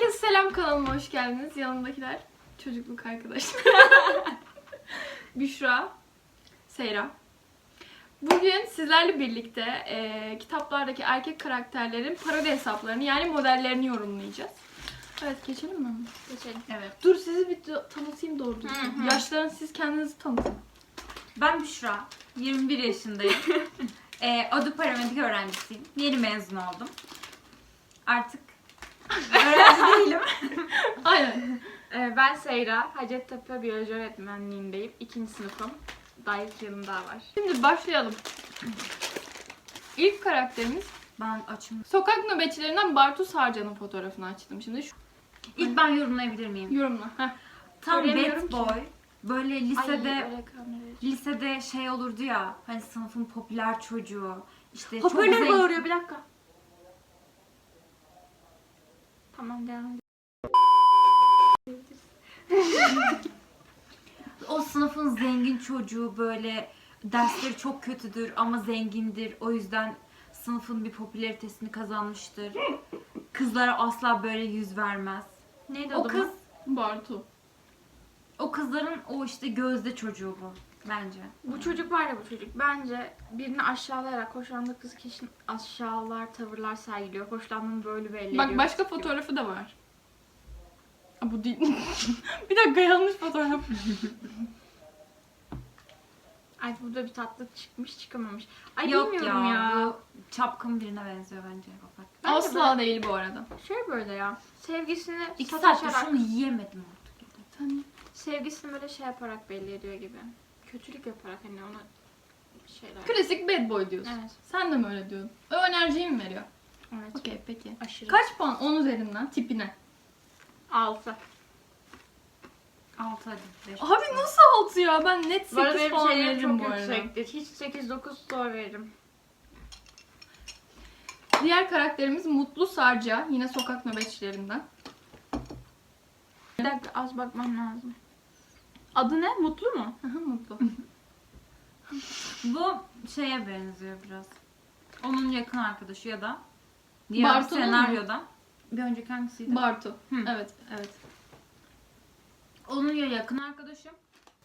Herkese selam kanalıma hoş geldiniz. Yanımdakiler çocukluk arkadaşlar. Büşra, Seyra. Bugün sizlerle birlikte e, kitaplardaki erkek karakterlerin parodi hesaplarını yani modellerini yorumlayacağız. Evet geçelim mi? Geçelim. Evet. Dur sizi bir tanıtayım doğru düzgün. Yaşların siz kendinizi tanıtın. Ben Büşra. 21 yaşındayım. ee, Adı paramedik öğrencisiyim. Yeni mezun oldum. Artık öğrenci değilim. Aynen. Ee, ben Seyra. Hacettepe Biyoloji Öğretmenliğindeyim. İkinci sınıfım. Daha iki yılım daha var. Şimdi başlayalım. İlk karakterimiz Ben açım. sokak nöbetçilerinden Bartu Sarcan'ın fotoğrafını açtım. Şimdi şu İlk ben yorumlayabilir miyim? yorumla. Heh. Tam Göremiyorum bad ki. boy. Böyle lisede Ay, öyle kamerayı- lisede şey olurdu ya. Hani sınıfın popüler çocuğu. İşte Hoparlör çok zengin- bağırıyor bir dakika. Tamam devam. O sınıfın zengin çocuğu böyle dersleri çok kötüdür ama zengindir. O yüzden sınıfın bir popülaritesini kazanmıştır. Kızlara asla böyle yüz vermez. Neydi O adı kız, Bartu. o kızların o işte gözde çocuğu bu bence. Bu çocuk var ya bu çocuk. Bence birini aşağılayarak hoşlandığı kız kişinin aşağılar, tavırlar sergiliyor. Hoşlandığını böyle belli ediyor. Bak başka fotoğrafı da var. Aa, bu değil. bir dakika yanlış fotoğraf. Ay burada bir tatlı çıkmış çıkamamış. Ay Yok bilmiyorum ya, ya. bu çapkın birine benziyor bence. Bak. Bence Asla değil bu arada. Şey böyle ya. Sevgisini İki saattir sataşarak, şunu yiyemedim artık. Sevgisini böyle şey yaparak belli ediyor gibi. Kötülük yaparak hani ona şeyler. klasik bad boy diyorsun. Evet. Sen de mi öyle diyorsun? O enerjiyi mi veriyor? Evet. Okey peki. Aşırı. Kaç puan 10 üzerinden tipine? 6. Altı hadi. Beş. Abi nasıl 6 ya? Ben net Bu arada 8 benim puan şeylerim veririm çok bu arada. yüksektir. Hiç 8-9 zor veririm. Diğer karakterimiz Mutlu Sarca. Yine sokak nöbetçilerinden. Bir dakika az bakmam lazım. Adı ne? Mutlu mu? Mutlu. Bu şeye benziyor biraz. Onun yakın arkadaşı ya da diğer Bartu'nun senaryoda. Bir önceki hangisiydi? Bartu. Hı. Evet, evet. Onun ya yakın arkadaşı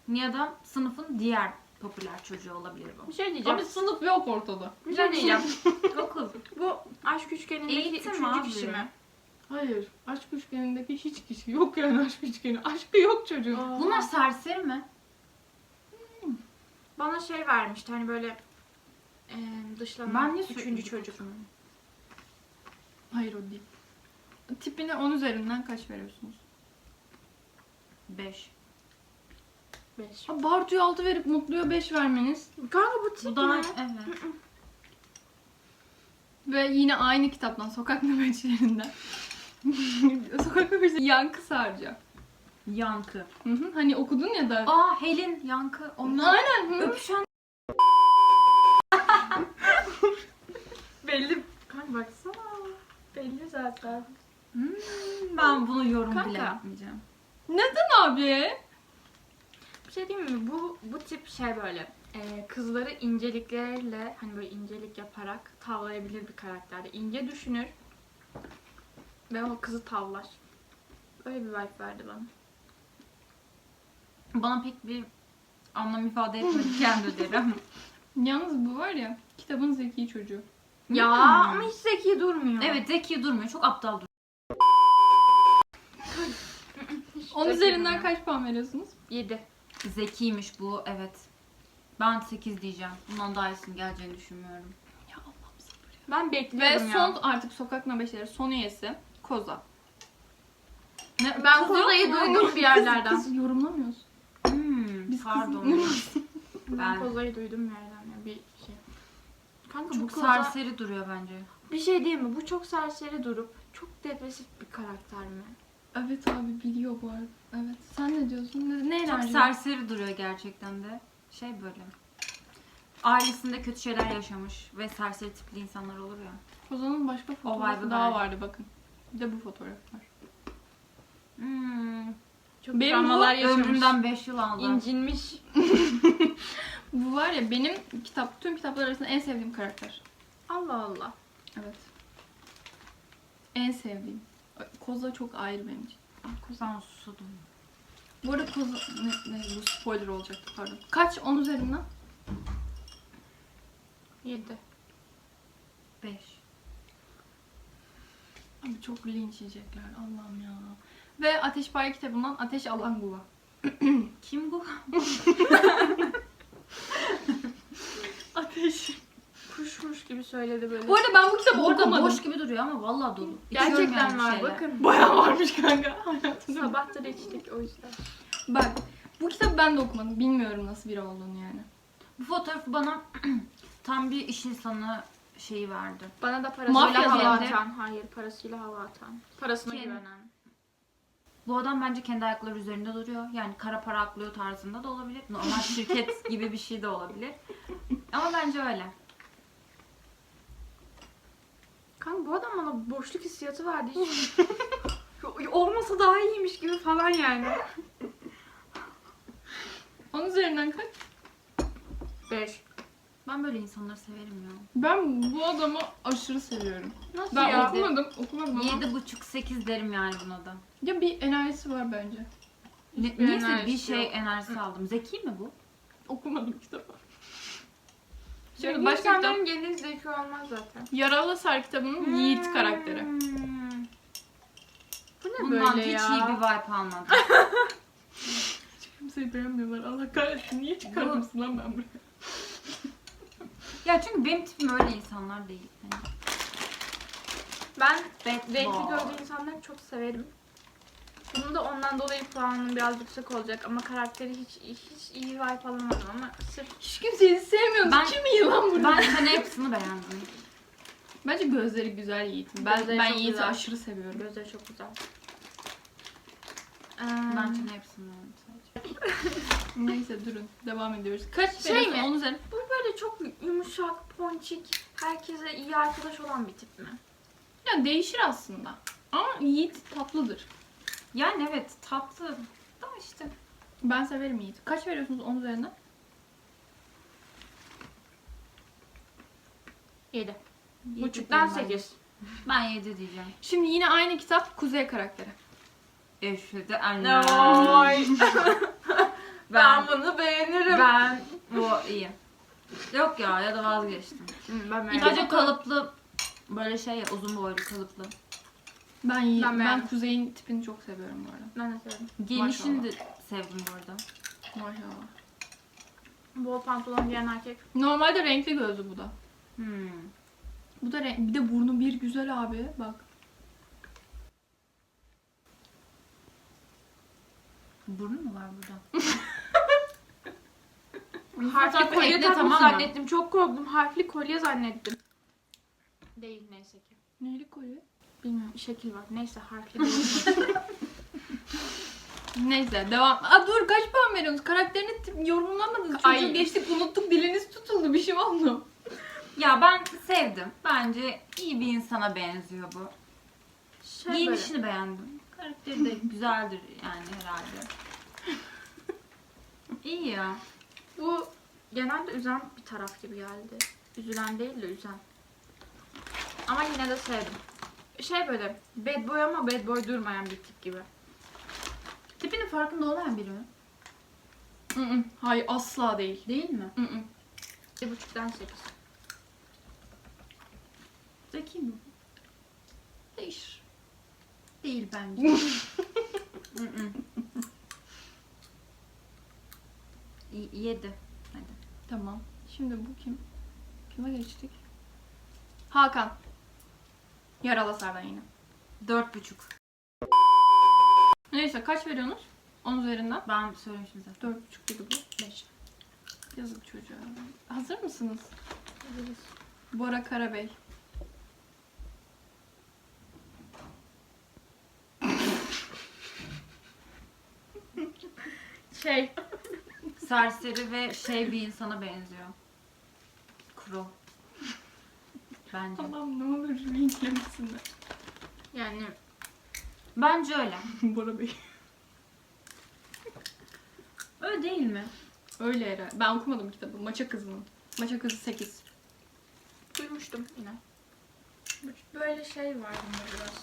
ya da sınıfın diğer popüler çocuğu olabilir bu. Bir şey diyeceğim. Abi sınıf yok ortada. Bir şey diyeceğim. Okul. Bu aşk üçgenindeki Eğitim üçüncü abi. kişi mi? Hayır. Aşk üçgenindeki hiç kişi yok yani aşk üçgeni. Aşkı yok çocuğun. Bunlar serseri mi? Bana şey vermişti hani böyle e, dışlanan Ben niye üçüncü sürekli çocuk. Hayır o değil. Tipine 10 üzerinden kaç veriyorsunuz? 5. 5. Ha, Bartu'ya 6 verip Mutlu'ya 5 vermeniz. Kanka bu tip Bu daha mi? evet. Ve yine aynı kitaptan Sokak Nöbetçilerinden. Sokak Nöbetçileri Yankı Sarca. Yankı. Hı hı, Hani okudun ya da. Aa Helin Yankı. Onlar Aynen. Hı. öpüşen. Belli. Kanka baksana. Belli zaten. Hmm, ben bunu yorum Kanka. bile yapmayacağım. Neden abi? Bir şey diyeyim mi? Bu bu tip şey böyle e, kızları incelikleriyle hani böyle incelik yaparak tavlayabilir bir karakterde. İnce düşünür ve o kızı tavlar. Öyle bir vibe verdi bana. Bana pek bir anlam ifade etmedi kendi öderim. Yalnız bu var ya kitabın zeki çocuğu. Ya ama hiç zeki durmuyor. Evet zeki durmuyor. Çok aptal duruyor. Hiç 10 zeki üzerinden kaç puan veriyorsunuz? 7. Zekiymiş bu evet. Ben 8 diyeceğim. Bundan daha iyisinin geleceğini düşünmüyorum. Ya Allah'ım sabır ya. Ben Ve bekliyorum ya. son artık Sokak Nöbetçileri son üyesi Koza. Ne, Ben Koza'yı duydum bir yerlerden. Kız yorumlamıyoruz. Hmm, Biz pardon. Ben Koza'yı duydum bir yerden ya bir şey. Kanka bu Çok Koza serseri duruyor bence. bir şey değil mi? Bu çok serseri durup çok depresif bir karakter mi? Evet abi biliyor bu arada. Evet. Sen ne diyorsun? Ne, ne Çok enerji? serseri duruyor gerçekten de. Şey böyle. Ailesinde kötü şeyler yaşamış ve serseri tipli insanlar olur ya. Koza'nın başka fotoğrafı vibe'ı daha verdi. vardı bakın. Bir de bu fotoğraf var. Hmm. Çok Benim bu yaşamış. Ömrümden 5 yıl aldı. incinmiş. Bu var ya benim kitap tüm kitaplar arasında en sevdiğim karakter. Allah Allah. Evet. En sevdiğim. Koza çok ayrı benim için. Kuzan susadım. Bu arada koza... Ne, ne bu spoiler olacaktı pardon. Kaç 10 üzerinden? 7. 5. Abi çok linç yiyecekler Allah'ım ya. Ve Ateş Payı kitabından Ateş Alan Guva. Kim bu? Ateş. Kuşmuş gibi söyledi böyle. Bu arada ben bu kitabı Orada okumadım. boş gibi duruyor ama vallahi dolu. İçiyorum Gerçekten yani var şeyler. bakın. Bayağı varmış kanka. Hayatımda. Sabah da içtik o yüzden. Bak bu kitabı ben de okumadım. Bilmiyorum nasıl biri olduğunu yani. Bu fotoğrafı bana tam bir iş insanı şeyi verdi. Bana da parasıyla Mafya hava geldi. atan. Hayır parasıyla hava atan. Parasına Kendi- güvenen. Bu adam bence kendi ayakları üzerinde duruyor. Yani kara para aklıyor tarzında da olabilir. Normal şirket gibi bir şey de olabilir. Ama bence öyle. Kanka bu adam bana boşluk hissiyatı verdi. Hiç... Olmasa daha iyiymiş gibi falan yani. 10 üzerinden kaç? 5. Ben böyle insanları severim ya. Ben bu adamı aşırı seviyorum. Nasıl Ben ya? okumadım, okumadım ama. 7,5-8 derim yani buna da. Ya bir enerjisi var bence. Ne, Hiçbir niyeyse bir şey yok. enerjisi aldım. Zeki mi bu? Okumadım kitabı. Şimdi Şimdi başka kitap. insanların genel zeki olmaz zaten. Yaralı Sar kitabının Yiğit karakteri. Hmm. Bu ne Bundan böyle hiç ya? iyi bir vibe almadım. Kimseyi beğenmiyorlar. Allah kahretsin. Niye çıkarmışsın lan ben buraya? Ya çünkü benim tipim öyle insanlar değil. Hani Ben bad renkli boy. gözlü insanları çok severim. Bunun da ondan dolayı puanım biraz yüksek olacak ama karakteri hiç hiç iyi vibe alamadım ama sırf Hiç kimseyi sevmiyorsun. Ben- Kim iyi lan burada? Ben hani hepsini beğendim. Bence gözleri güzel Yiğit'in. Ben, Gözleri ben çok Yiğit'i güzel. aşırı seviyorum. gözleri çok güzel. Ben Ee, hani hepsini beğendim sadece. Neyse durun. Devam ediyoruz. Kaç Şey veriyorsun? mi? Onun üzerine. bu böyle çok yumuşak, ponçik, herkese iyi arkadaş olan bir tip mi? Ya değişir aslında. Ama Yiğit tatlıdır. Yani evet tatlı da işte. Ben severim Yiğit. Kaç veriyorsunuz onun üzerinden? 7. Yedi Buçuktan diyeyim ben. 8. Ben 7 diyeceğim. Şimdi yine aynı kitap Kuzey karakteri. Eşhedü anne. Oy. Ben, ben bunu beğenirim. ben bu iyi. Yok ya ya da vazgeçtim. Hı, ben önce kalıplı böyle şey ya uzun boylu kalıplı. Ben Yiğit. Ben Ben, beğendim. Kuzey'in tipini çok seviyorum bu arada. Ben de severim. Giyinişini de sevdim bu arada. Maşallah. Bol pantolon giyen erkek. Normalde renkli gözlü bu da. Hmm. Bu da renk. Bir de burnu bir güzel abi. Bak. Burnu mu var burada? Harfli Fotoğrafı kolye ekle, takmış tamam mı? zannettim. Çok korktum. Harfli kolye zannettim. Değil neyse ki. Neyli kolye? Bilmiyorum. Şekil var. Neyse harfli değil. Neyse devam. Aa dur kaç puan veriyorsunuz? Karakterini tip- yorumlamadınız. Çocuğu Ay. geçtik unuttuk diliniz tutuldu bir şey oldu. Ya ben sevdim. Bence iyi bir insana benziyor bu. şey böyle. Giyinişini beğendim. Karakteri de güzeldir yani herhalde. İyi ya. Bu genelde üzen bir taraf gibi geldi. Üzülen değil de üzen. Ama yine de sevdim. Şey böyle bad boy ama bad boy durmayan bir tip gibi. Tipinin farkında olmayan biri mi? Hı hı. Hayır asla değil. Değil mi? Hı hı. Bir buçuktan sekiz. Zeki mi? Değişir. Değil bence. Hı hı. Y- Yedi. Hadi. Tamam. Şimdi bu kim? Kime geçtik? Hakan. Yaralı Sardan yine. Dört buçuk. Neyse kaç veriyorsunuz? 10 üzerinden. Ben söylemiştim zaten. 4,5 dedi bu. 5. Yazık çocuğa. Hazır mısınız? Bora Karabey. Şey. Serseri ve şey bir insana benziyor. Kuro. Bence. Allah'ım ne olur linklemesinler. Yani Bence öyle. Bora Bey. Öyle değil mi? Öyle herhalde. Ben okumadım kitabı. Maça Kızı'nın. Maça Kızı 8. duymuştum yine. Böyle şey var bunda biraz.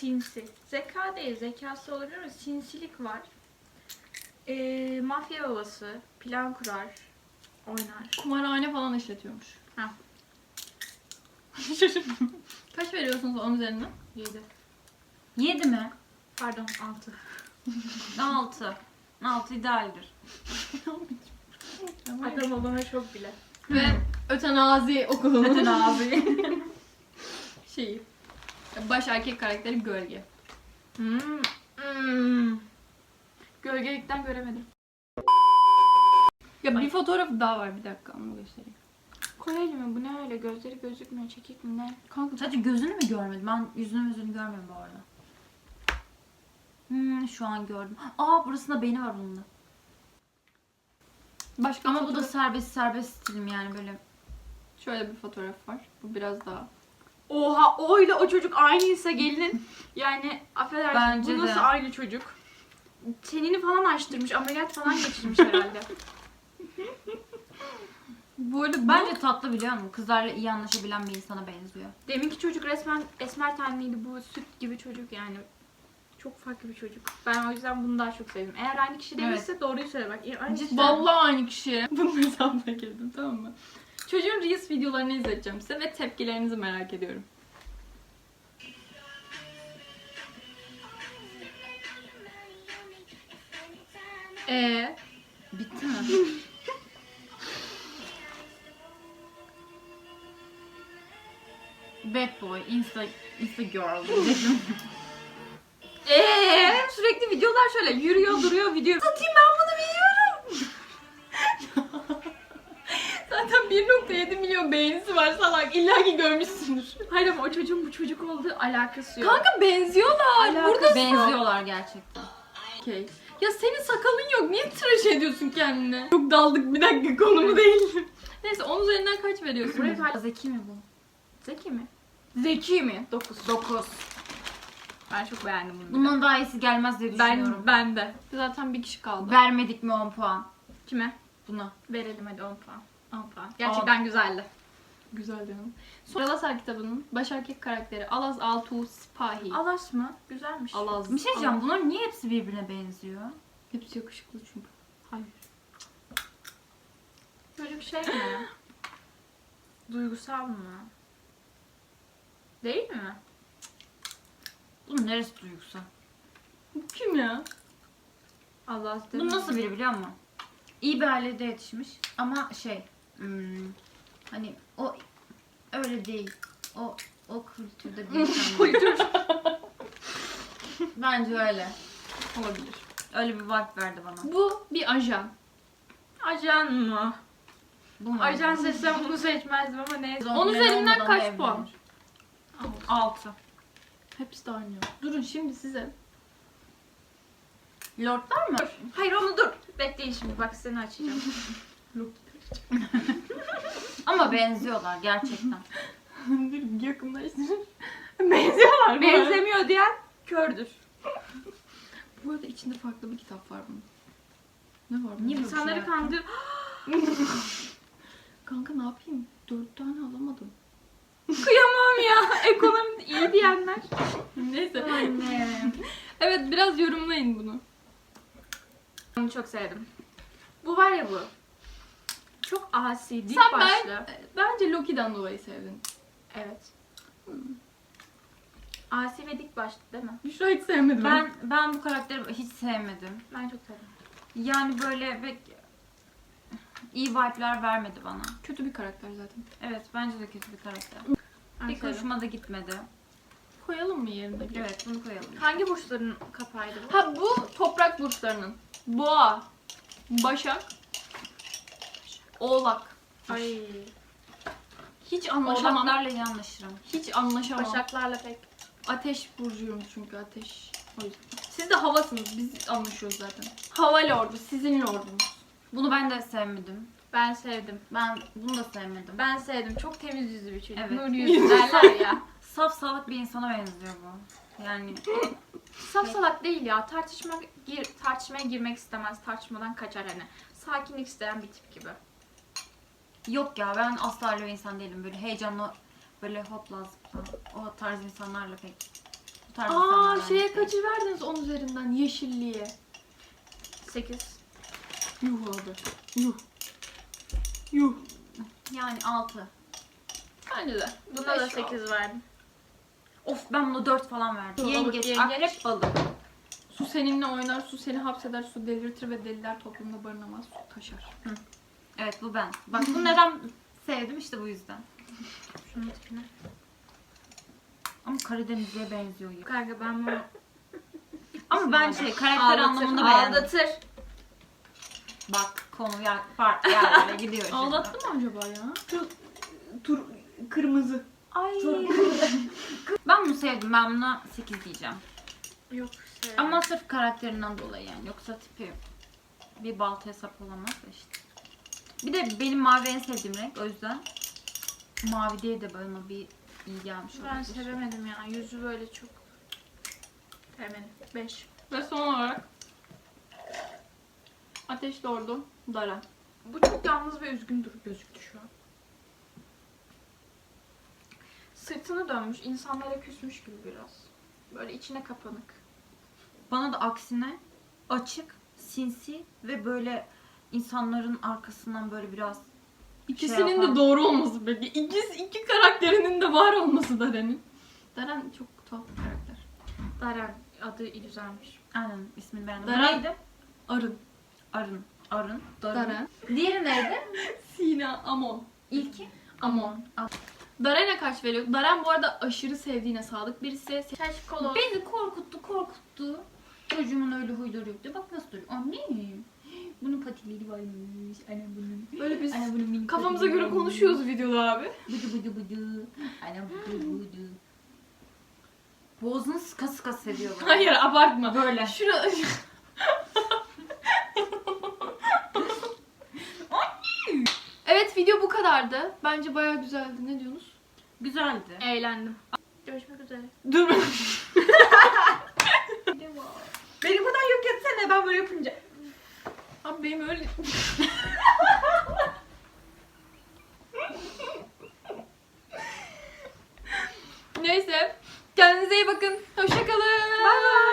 Sinsi. Zeka değil, zekası olabilir ama sinsilik var. Ee, mafya babası, plan kurar, oynar. Kumarhane falan işletiyormuş. Ha. Şaşırdım. Kaç veriyorsunuz onun üzerinden? 7. 7 mi? Pardon 6. 6. 6 idealdir. Adam olana çok bile. Ve ötenazi okulunun Zaten abi. şeyi. Baş erkek karakteri gölge. Hmm. Hmm. Gölgelikten göremedim. Ya bir fotoğraf daha var bir dakika onu göstereyim. Koreli mi? Bu ne öyle? Gözleri gözükmüyor. Çekik mi ne? Kanka Sadece gözünü mü görmedim? Ben yüzünü yüzünü görmüyorum bu arada. Hmm, şu an gördüm. Aa burasında beni var da. başka Ama bu da fotoğraf- serbest serbest stilim yani böyle. şöyle bir fotoğraf var. Bu biraz daha. Oha o ile o çocuk aynıysa gelinin yani affedersin Bence bu nasıl de. aynı çocuk? Tenini falan açtırmış, ameliyat falan geçirmiş herhalde. Bu arada Bence tatlı biliyor musun? Kızlarla iyi anlaşabilen bir insana benziyor. Deminki çocuk resmen esmer tenliydi. Bu süt gibi çocuk yani. Çok farklı bir çocuk. Ben o yüzden bunu daha çok sevdim. Eğer aynı kişi değilse doğruyu söyle bak. Aynı kişi. Vallahi aynı kişi. Bunun hesabına girdim tamam mı? Çocuğun Reels videolarını izleteceğim size ve tepkilerinizi merak ediyorum. Ee, Bitti mi? Bad boy, insta, insta girl diyecektim. ee, sürekli videolar şöyle yürüyor duruyor video. Satayım ben 1.7 milyon beğenisi var salak. İlla ki görmüşsündür. Hayır ama o çocuğun bu çocuk olduğu alakası yok. Kanka benziyorlar. Alakası Burada Benziyorlar gerçekten. Okey. Ya senin sakalın yok. Niye tıraş ediyorsun kendine? Çok daldık bir dakika konumu değil. Neyse 10 üzerinden kaç veriyorsun? Buraya Zeki mi bu? Zeki mi? Zeki mi? 9. 9. Ben çok beğendim bunu. Bundan daha iyisi gelmez diye düşünüyorum. ben, ben de. Zaten bir kişi kaldı. Vermedik mi 10 puan? Kime? Buna. Verelim hadi 10 puan. 10 puan. Gerçekten güzeldi. Güzel canım. Sonra Alasar kitabının baş erkek karakteri Alaz Altuğ Sipahi. Alas mı? Güzelmiş. Alaz. Bir şey diyeceğim. Bunların niye hepsi birbirine benziyor? Hepsi yakışıklı çünkü. Hayır. Çocuk şey mi? Duygusal mı? Değil mi? Bunun neresi duygusal? Bu kim ya? Allah Bu nasıl biri biliyor musun? İyi bir ailede yetişmiş ama şey hmm, hani o öyle değil. O o kültürde bir insan. Kültür. Bence öyle. Olabilir. Öyle bir vibe verdi bana. Bu bir ajan. Ajan mı? Bu mu? Ajan seçsem bunu seçmezdim ama neyse. On üzerinden kaç puan? 6. Hepsi de aynı. Durun şimdi size. Lordlar mı? Hayır onu dur. Bekleyin şimdi bak seni açacağım. Ama benziyorlar gerçekten. Dur yakınlaştırın. Benziyorlar mı? Benzemiyor diyen kördür. Bu arada içinde farklı bir kitap var bunun. Ne var? Niye şey İnsanları yaptın? kandır. Kanka ne yapayım? Dört tane alamadım. Kıyamam ya. Ekonomi iyi diyenler. Neyse. Anne. Evet biraz yorumlayın bunu. Bunu çok sevdim. Bu var ya bu. Çok asi, dik Sen başlı. ben, bence Loki'den dolayı sevdin. Evet. Asi ve dik başlı değil mi? Büşra hiç sevmedim. Ben ben bu karakteri hiç sevmedim. Ben çok sevdim. Yani böyle pek iyi vibe'lar vermedi bana. kötü bir karakter zaten. Evet bence de kötü bir karakter. Pek sevdim. hoşuma da gitmedi. Koyalım mı yerine? Evet bunu koyalım. Hangi burçların kapağıydı bu? Ha bu toprak burçlarının. Boğa, Başak, Oğlak. Ay. Hiç anlaşamam. Oğlaklarla iyi anlaşırım. Hiç anlaşamam. Başaklarla pek. Ateş burcuyum çünkü ateş. O yüzden. Siz de havasınız. Biz anlaşıyoruz zaten. Hava lordu. Sizin lordunuz. Bunu ben de sevmedim. Ben sevdim. Ben bunu da sevmedim. Ben sevdim. Çok temiz yüzlü bir çocuk. Evet. Nur yüzlü derler ya. Saf salak bir insana benziyor bu. Yani Saf salak değil ya. Tartışma gir, tartışmaya girmek istemez. Tartışmadan kaçar hani. Sakinlik isteyen bir tip gibi. Yok ya ben asla öyle bir insan değilim. Böyle heyecanlı böyle hopla zıpla. O tarz insanlarla pek Bu tarz Aa şeye bence. kaçır verdiniz 10 üzerinden yeşilliğe. 8. Yuh abi. Yuh. Yuh. Yani 6. Bence de. Buna da Beş 8 verdim. Of ben buna 4 falan verdim. Balık, Yengeç, yengeç. akrep, balık. Su seninle oynar, su seni hapseder, su delirtir ve deliler toplumda barınamaz, su taşar. Evet bu ben. Bak bu neden sevdim işte bu yüzden. Şunun tipine. Ama Karadenizli'ye benziyor ya. Kanka ben bunu Ama ben şey karakter anlamında beğendim. Aldatır. Bak konu ya farklı yerlere gidiyor şimdi. Ağlattı mı acaba ya? Tur, tur kırmızı. Ay. ben bunu sevdim. Ben buna 8 diyeceğim. Yok. Şey. Ama sırf karakterinden dolayı yani. Yoksa tipi bir balta hesap olamaz da işte. Bir de benim mavi en sevdiğim renk. O yüzden mavi diye de bana bir iyi gelmiş ben olabilir. sevemedim ya. Yüzü böyle çok sevmedim. 5. Ve son olarak Ateş Lordu Dara. Bu çok yalnız ve üzgün dur gözüktü şu an. Sırtını dönmüş, insanlara küsmüş gibi biraz. Böyle içine kapanık. Bana da aksine açık, sinsi ve böyle insanların arkasından böyle biraz İkisinin Şey yapan- de doğru olması belki. İkisi, iki karakterinin de var olması Daren'in. Daren çok tuhaf bir karakter. Daren adı güzelmiş. aynen ismini beğendim. Dara- neydi? Arın. Arın. Arın. Darın. Daren. Diğeri neydi? Sina Amon. İlki? Amon. Daren'e kaç veriyor? Daren bu arada aşırı sevdiğine sadık birisi. Şaş kolo. Beni korkuttu korkuttu. Çocuğumun öyle huyları yoktu. Bak nasıl duruyor. Anne. Bunun patileri varmış. Anne bunun. Böyle biz Anne bunun minik kafamıza göre varmış. konuşuyoruz videoda abi. Bıdı bıdı bıdı. Anne bıdı bıdı. Boğazını sıka sıka seviyor. Hayır abartma. Böyle. Şura... evet video bu kadardı. Bence bayağı güzeldi. Ne diyorsunuz? Güzeldi. Eğlendim. Görüşmek üzere. Dur. Beni buradan yok etsene ben böyle yapınca. Abi benim öyle... Neyse. Kendinize iyi bakın. Hoşçakalın. Bye bye.